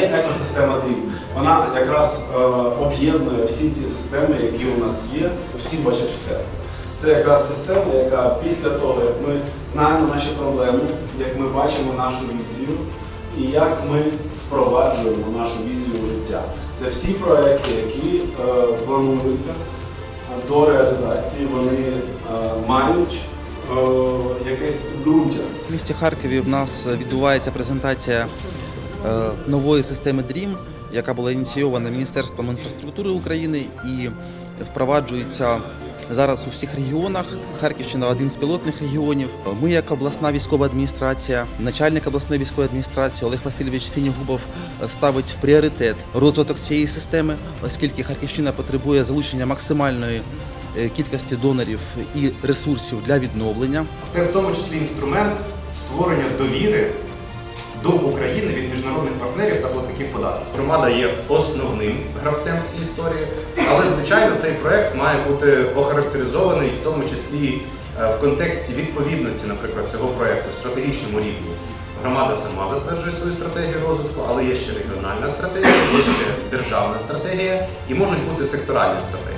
є екосистема DREAM. Вона якраз е, об'єднує всі ці системи, які у нас є, всі бачать все. Це якраз система, яка після того, як ми знаємо наші проблеми, як ми бачимо нашу візію і як ми впроваджуємо нашу візію у життя. Це всі проекти, які е, плануються до реалізації, вони е, мають якесь підґрунтя. В місті Харкові в нас відбувається презентація нової системи DREAM, яка була ініційована Міністерством інфраструктури України і впроваджується зараз у всіх регіонах. Харківщина один з пілотних регіонів. Ми, як обласна військова адміністрація, начальник обласної військової адміністрації Олег Васильович Сінігубов е, ставить в пріоритет розвиток цієї системи, оскільки Харківщина потребує залучення максимальної е, кількості донорів і ресурсів для відновлення. Це в тому числі інструмент створення довіри до України від міжнародних партнерів та платників податків. Громада є основним гравцем в цій історії, але звичайно цей проект має бути охарактеризований в тому числі е, в контексті відповідності, наприклад, цього проекту стратегічному рівню. Громада сама затверджує свою стратегію розвитку, але є ще регіональна стратегія, є ще державна стратегія і можуть бути секторальні стратегії.